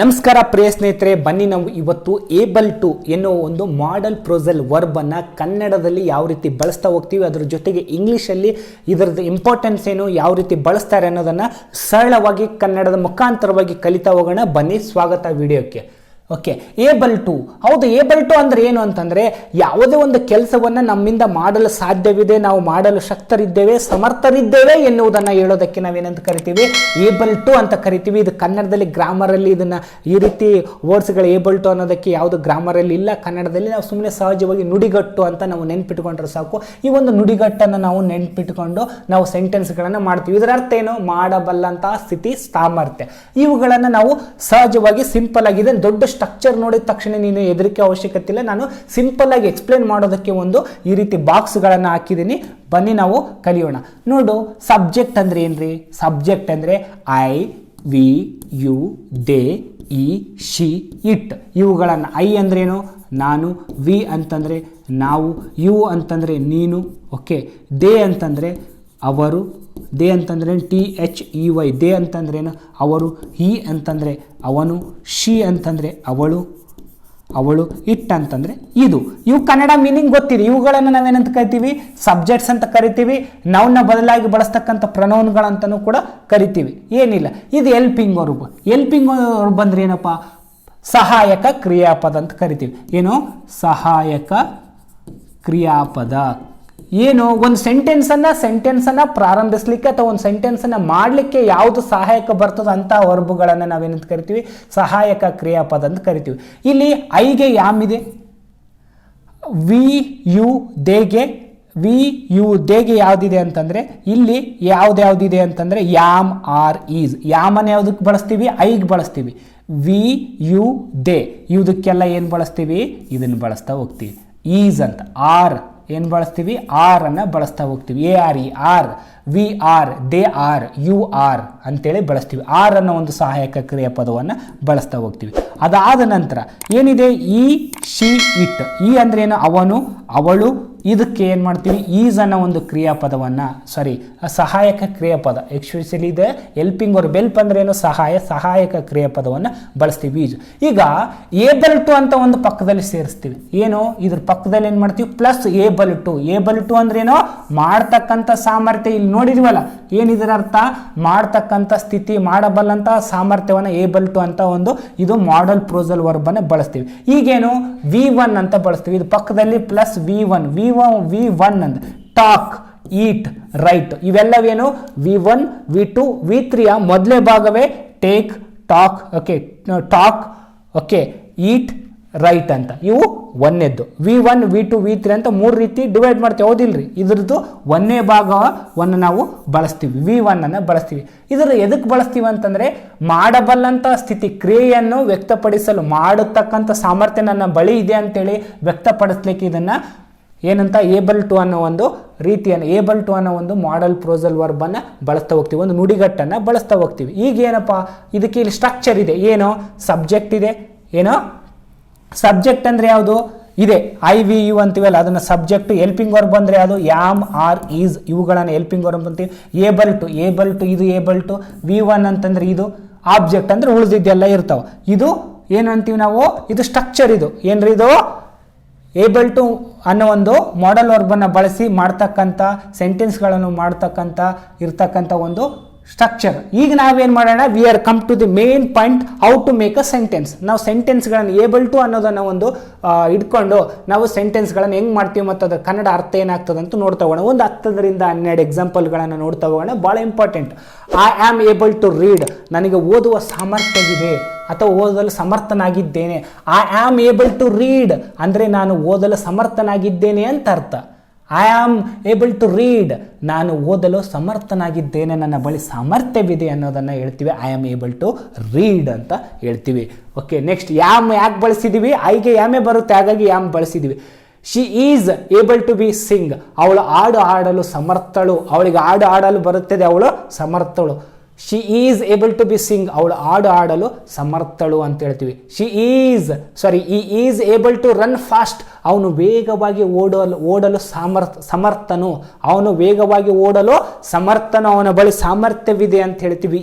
ನಮಸ್ಕಾರ ಪ್ರಿಯ ಸ್ನೇಹಿತರೆ, ಬನ್ನಿ ನಾವು ಇವತ್ತು ಏಬಲ್ ಟು ಎನ್ನುವ ಒಂದು ಮಾಡೆಲ್ ವರ್ಬ್ ವರ್ಬನ್ನು ಕನ್ನಡದಲ್ಲಿ ಯಾವ ರೀತಿ ಬಳಸ್ತಾ ಹೋಗ್ತೀವಿ, ಅದರ ಜೊತೆಗೆ ಇಂಗ್ಲೀಷಲ್ಲಿ ಇದರದ್ದು ಇಂಪಾರ್ಟೆನ್ಸ್ ಏನು, ಯಾವ ರೀತಿ ಬಳಸ್ತಾರೆ ಅನ್ನೋದನ್ನು ಸರಳವಾಗಿ ಕನ್ನಡದ ಮುಖಾಂತರವಾಗಿ ಕಲಿತಾ ಹೋಗೋಣ. ಬನ್ನಿ, ಸ್ವಾಗತ ವಿಡಿಯೋಕ್ಕೆ. ಓಕೆ ಏಬಲ್ ಟು ಹೌದು ಏಬಲ್ ಟು ಅಂದ್ರೆ ಏನು ಅಂತಂದ್ರೆ ಯಾವುದೇ ಒಂದು ಕೆಲಸವನ್ನು ನಮ್ಮಿಂದ ಮಾಡಲು ಸಾಧ್ಯವಿದೆ, ನಾವು ಮಾಡಲು ಶಕ್ತರಿದ್ದೇವೆ, ಸಮರ್ಥರಿದ್ದೇವೆ ಎನ್ನುವುದನ್ನು ಹೇಳೋದಕ್ಕೆ ನಾವೇನಂತ ಕರಿತೀವಿ? ಏಬಲ್ ಟು ಅಂತ ಕರಿತೀವಿ. ಇದು ಕನ್ನಡದಲ್ಲಿ ಗ್ರಾಮರಲ್ಲಿ ಇದನ್ನ ಈ ರೀತಿ ವರ್ಡ್ಸ್ಗಳು ಏಬಲ್ ಟು ಅನ್ನೋದಕ್ಕೆ ಯಾವುದು ಗ್ರಾಮರಲ್ಲಿ ಇಲ್ಲ. ಕನ್ನಡದಲ್ಲಿ ನಾವು ಸುಮ್ಮನೆ ಸಹಜವಾಗಿ ನುಡಿಗಟ್ಟು ಅಂತ ನಾವು ನೆನ್ಪಿಟ್ಕೊಂಡ್ರೆ ಸಾಕು. ಈ ಒಂದು ನುಡಿಗಟ್ಟನ್ನು ನಾವು ನೆನ್ಪಿಟ್ಕೊಂಡು ನಾವು ಸೆಂಟೆನ್ಸ್ಗಳನ್ನು ಮಾಡ್ತೀವಿ. ಇದರ ಅರ್ಥ ಏನು? ಮಾಡಬಲ್ಲಂತಹ ಸ್ಥಿತಿ ಸಾಮರ್ಥ್ಯ. ಇವುಗಳನ್ನು ನಾವು ಸಹಜವಾಗಿ ಸಿಂಪಲ್ ಆಗಿದೆ ದೊಡ್ಡ ಸ್ಟ್ರಕ್ಚರ್ ನೋಡಿದ ತಕ್ಷಣ ನೀನು ಹೆದರಿಕೆ ಅವಶ್ಯಕತೆ ಇಲ್ಲ. ನಾನು ಸಿಂಪಲ್ ಆಗಿ ಎಕ್ಸ್ಪ್ಲೇನ್ ಮಾಡೋದಕ್ಕೆ ಒಂದು ಈ ರೀತಿ ಬಾಕ್ಸ್ಗಳನ್ನು ಹಾಕಿದ್ದೀನಿ. ಬನ್ನಿ ನಾವು ಕಲಿಯೋಣ. ನೋಡು ಸಬ್ಜೆಕ್ಟ್ ಅಂದ್ರೆ ಏನ್ರಿ? ಸಬ್ಜೆಕ್ಟ್ ಅಂದ್ರೆ I we you they he she it ಇವುಗಳನ್ನು ಐ ಅಂದ್ರೇನು? ನಾನು ವಿ ಅಂತಂದರೆ ನಾವು ಯು ಅಂತಂದರೆ ನೀನು ಓಕೆ ದೇ ಅಂತಂದರೆ ಅವರು, ದೇ ಅಂತಂದ್ರೆ T H E Y, they ಅಂತಂದ್ರೇನು ಅವರು, ಹಿ ಅಂತಂದರೆ ಅವನು, ಶಿ ಅಂತಂದರೆ ಅವಳು ಅವಳು, ಇಟ್ ಅಂತಂದರೆ ಇದು. ಇವು ಕನ್ನಡ ಮೀನಿಂಗ್ ಗೊತ್ತಿದೆ. ಇವುಗಳನ್ನು ನಾವೇನಂತ ಕರಿತೀವಿ? ಸಬ್ಜೆಕ್ಟ್ಸ್ ಅಂತ ಕರಿತೀವಿ. ನಾವ್ನ ಬದಲಾಗಿ ಬಳಸ್ತಕ್ಕಂಥ ಪ್ರನೌನ್ಗಳಂತನೂ ಕೂಡ ಕರಿತೀವಿ. ಏನಿಲ್ಲ. ಇದು ಎಲ್ಪಿಂಗ್ ವರ್ಬ್ ಎಲ್ಪಿಂಗ್ ಅವ್ರ ಬಂದರೆ ಏನಪ್ಪ? ಸಹಾಯಕ ಕ್ರಿಯಾಪದ ಅಂತ ಕರಿತೀವಿ. ಏನು? ಸಹಾಯಕ ಕ್ರಿಯಾಪದ. ಏನು, ಒಂದು ಸೆಂಟೆನ್ಸನ್ನು ಸೆಂಟೆನ್ಸನ್ನು ಪ್ರಾರಂಭಿಸಲಿಕ್ಕೆ ಅಥವಾ ಒಂದು ಸೆಂಟೆನ್ಸನ್ನು ಮಾಡಲಿಕ್ಕೆ ಯಾವುದು ಸಹಾಯಕ ಬರ್ತದೆ ಅಂತ ವರ್ಬುಗಳನ್ನು ನಾವೇನಂತ ಕರಿತೀವಿ? ಸಹಾಯಕ ಕ್ರಿಯಾಪದ ಅಂತ ಕರಿತೀವಿ. ಇಲ್ಲಿ ಐಗೆ ಯಾಮಿದೆ ವಿ ಯು ದೇಗೆ ವಿ ಯು ದೇಗೆ ಯಾವುದಿದೆ ಅಂತಂದರೆ, ಇಲ್ಲಿ ಯಾವ್ದ್ಯಾವ್ದಿದೆ ಅಂತಂದರೆ ಯಾಮ್ ಆರ್ ಈಸ್. ಯಾಮನ್ನು ಯಾವುದಕ್ಕೆ ಬಳಸ್ತೀವಿ? ಐಗೆ ಬಳಸ್ತೀವಿ. We you they. ಇದಕ್ಕೆಲ್ಲ ಏನು ಬಳಸ್ತೀವಿ? ಇದನ್ನು ಬಳಸ್ತಾ ಹೋಗ್ತೀವಿ. ಈಸ್ ಅಂತ. ಆರ್. ಏನು ಬಳಸ್ತೀವಿ? ಆರ್ ಅನ್ನು ಬಳಸ್ತಾ ಹೋಗ್ತೀವಿ. A R E are we are they are you are ಅಂತೇಳಿ ಬಳಸ್ತೀವಿ. ಆರ್ ಅನ್ನೋ ಒಂದು ಸಹಾಯಕ ಕ್ರಿಯಾಪದವನ್ನು ಬಳಸ್ತಾ ಹೋಗ್ತೀವಿ. ಅದಾದ ನಂತರ ಏನಿದೆ? ಈ, ಶಿ, ಇಟ್. ಈ ಅಂದ್ರೆ ಏನು? ಅವನು, ಅವಳು. ಇದಕ್ಕೆ ಏನು ಮಾಡ್ತೀವಿ? ಈಸ್ ಅನ್ನೋ ಒಂದು ಕ್ರಿಯಾಪದವನ್ನು ಸಾರಿ ಸಹಾಯಕ ಕ್ರಿಯಾಪದ. ಎಕ್ಸ್ಪೆಷಲಿ ಇದೆ. ಎಲ್ಪಿಂಗ್ ಅವ್ರ ಬೆಲ್ಪ್ ಅಂದ್ರೆ ಏನು? ಸಹಾಯ, ಸಹಾಯಕ ಕ್ರಿಯಾಪದವನ್ನು ಬಳಸ್ತೀವಿ. ಈಜು. ಈಗ ಏಬಲ್ ಟು ಅಂತ ಒಂದು ಪಕ್ಕದಲ್ಲಿ ಸೇರಿಸ್ತೀವಿ. ಏನು? ಇದ್ರ ಪಕ್ಕದಲ್ಲಿ ಏನು ಮಾಡ್ತೀವಿ? Plus able to able to ಅಂದ್ರೆ ಏನೋ? ಮಾಡ್ತಕ್ಕಂಥ ಸಾಮರ್ಥ್ಯ ಇಲ್ಲಿ ನೋಡಿದ್ವಲ್ಲ? ಏನಿದ್ರ ಅರ್ಥ? ಮಾಡ್ತಕ್ಕಂಥ ಸ್ಥಿತಿ ಮಾಡಬಲ್ಲಂಥ ಸಾಮರ್ಥ್ಯವನ್ನು ಏಬಲ್ ಟು ಅಂತ ಒಂದು, ಇದು ಮಾಡೆಲ್ ಪ್ರೋಸಲ್ ವರ್ಬನ್ನು ಬಳಸ್ತೀವಿ. ಈಗೇನು ವಿ ಒನ್ ಅಂತ ಬಳಸ್ತೀವಿ. ಇದು ಪಕ್ಕದಲ್ಲಿ plus V one V one V one ಅಂತ talk eat write ಇವೆಲ್ಲವೇನು? V one V two V ತ್ರೀಯ ಮೊದಲೇ ಭಾಗವೇ take talk okay talk okay eat write ಅಂತ. ಇವು ಒಂದನೇದ್ದು V one V two V three ಅಂತ ಮೂರು ರೀತಿ ಡಿವೈಡ್ ಮಾಡ್ತೀವಿ. ಹೌದಿಲ್ರಿ? ಇದ್ರದ್ದು ಒಂದನೇ ಭಾಗವನ್ನು ನಾವು ಬಳಸ್ತೀವಿ. ವಿ ಒನ್ನನ್ನು ಬಳಸ್ತೀವಿ. ಇದರ ಎದಕ್ಕೆ ಬಳಸ್ತೀವಿ ಅಂತಂದರೆ ಮಾಡಬಲ್ಲಂಥ ಸ್ಥಿತಿ, ಕ್ರಿಯೆಯನ್ನು ವ್ಯಕ್ತಪಡಿಸಲು ಮಾಡತಕ್ಕಂಥ ಸಾಮರ್ಥ್ಯ ನನ್ನ ಬಳಿ ಇದೆ ಅಂತೇಳಿ ವ್ಯಕ್ತಪಡಿಸ್ಲಿಕ್ಕೆ ಇದನ್ನು ಏನಂತ ಏಬಲ್ ಟು ಅನ್ನೋ ಒಂದು ರೀತಿಯನ್ನು ಏಬಲ್ ಟು ಅನ್ನೋ ಒಂದು ಮಾಡೆಲ್ ಪ್ರೋಸಲ್ ವರ್ಬನ್ನು ಬಳಸ್ತಾ ಹೋಗ್ತೀವಿ. ಒಂದು ನುಡಿಗಟ್ಟನ್ನು ಬಳಸ್ತಾ ಹೋಗ್ತೀವಿ. ಈಗ ಏನಪ್ಪ? ಇದಕ್ಕೆ ಇಲ್ಲಿ ಸ್ಟ್ರಕ್ಚರ್ ಇದೆ. ಏನೋ ಸಬ್ಜೆಕ್ಟ್ ಇದೆ. ಏನೋ ಸಬ್ಜೆಕ್ಟ್ ಅಂದರೆ ಯಾವುದು? ಇದೆ. ಐ ವಿ ಯು ಅಂತೀವಲ್ಲ, ಅದನ್ನು ಸಬ್ಜೆಕ್ಟ್ ಎಲ್ಪಿಂಗ್ ವರ್ಬ್ ಅಂದರೆ ಯಾವುದು? ಯಾಮ್ ಆರ್ ಈಸ್ ಇವುಗಳನ್ನು ಎಲ್ಪಿಂಗ್ ವರ್ಬ್ ಅಂತೀವಿ. ಏಬಲ್ ಟು ಏಬಲ್ ಟು ಇದು ಏಬಲ್ ಟು ವಿ ಒನ್ ಅಂತಂದ್ರೆ ಇದು ಆಬ್ಜೆಕ್ಟ್ ಅಂದರೆ ಉಳಿದಿದ್ದೆಲ್ಲ ಇರ್ತಾವೆ. ಇದು ಏನು ಅಂತೀವಿ ನಾವು? ಇದು ಸ್ಟ್ರಕ್ಚರ್ ಇದು. ಏನ್ರಿ ಇದು? ಏಬಲ್ ಟು ಅನ್ನೋ ಒಂದು ಮಾಡೆಲ್ ವರ್ಬನ್ನು ಬಳಸಿ ಮಾಡ್ತಕ್ಕಂಥ ಸೆಂಟೆನ್ಸ್ಗಳನ್ನು ಮಾಡ್ತಕ್ಕಂಥ, ಇರ್ತಕ್ಕಂಥ ಒಂದು ಸ್ಟ್ರಕ್ಚರ್ ಈಗ ನಾವೇನು ಮಾಡೋಣ? We are come to the main point how to make a sentence ನಾವು ಸೆಂಟೆನ್ಸ್ಗಳನ್ನು ಏಬಲ್ ಟು ಅನ್ನೋದನ್ನು ಒಂದು ಇಟ್ಕೊಂಡು ನಾವು ಸೆಂಟೆನ್ಸ್ಗಳನ್ನು ಹೆಂಗೆ ಮಾಡ್ತೀವಿ ಮತ್ತು ಅದರ ಕನ್ನಡ ಅರ್ಥ ಏನಾಗ್ತದೆ ಅಂತ ನೋಡ್ತಾ ಹೋಗೋಣ. ಒಂದು ಹತ್ತದರಿಂದ ಹನ್ನೆರಡು ಎಕ್ಸಾಂಪಲ್ಗಳನ್ನು ನೋಡ್ತಾ ಹೋಗೋಣ. ಭಾಳ important I am able to read ನನಗೆ ಓದುವ ಸಾಮರ್ಥ್ಯ ಇದೆ ಅಥವಾ ಓದಲು ಸಮರ್ಥನಾಗಿದ್ದೇನೆ. I am able to read ಅಂದರೆ ನಾನು ಓದಲು ಸಮರ್ಥನಾಗಿದ್ದೇನೆ ಅಂತ ಅರ್ಥ. I am able to read ನಾನು ಓದಲು ಸಮರ್ಥನಾಗಿದ್ದೇನೆ. ನನ್ನ ಬಳಿ ಸಾಮರ್ಥ್ಯವಿದೆ ಅನ್ನೋದನ್ನು ಹೇಳ್ತೀವಿ. I am able to read ಅಂತ ಹೇಳ್ತೀವಿ. ಓಕೆ ನೆಕ್ಸ್ಟ್ ಯಾಮ್ ಯಾಕೆ ಬಳಸಿದ್ದೀವಿ ಐಗೆ ಯಾಮೇ ಬರುತ್ತೆ? ಹಾಗಾಗಿ am ಬಳಸಿದ್ದೀವಿ she is able to be sing ಅವಳು ಹಾಡು ಹಾಡಲು ಸಮರ್ಥಳು. ಅವಳಿಗೆ ಹಾಡು ಹಾಡಲು ಬರುತ್ತದೆ. ಅವಳು ಸಮರ್ಥಳು. She is able to be sing ಅವಳು ಹಾಡು ಹಾಡಲು ಸಮರ್ಥಳು ಅಂತ ಹೇಳ್ತೀವಿ. She is sorry he is able to run fast ಅವನು ವೇಗವಾಗಿ ಓಡಲು ಓಡಲು ಸಾಮರ್ಥ, ಸಮರ್ಥನು. ಅವನು ವೇಗವಾಗಿ ಓಡಲು ಸಮರ್ಥನು. ಅವನ ಬಳಿ ಸಾಮರ್ಥ್ಯವಿದೆ ಅಂತ ಹೇಳ್ತೀವಿ.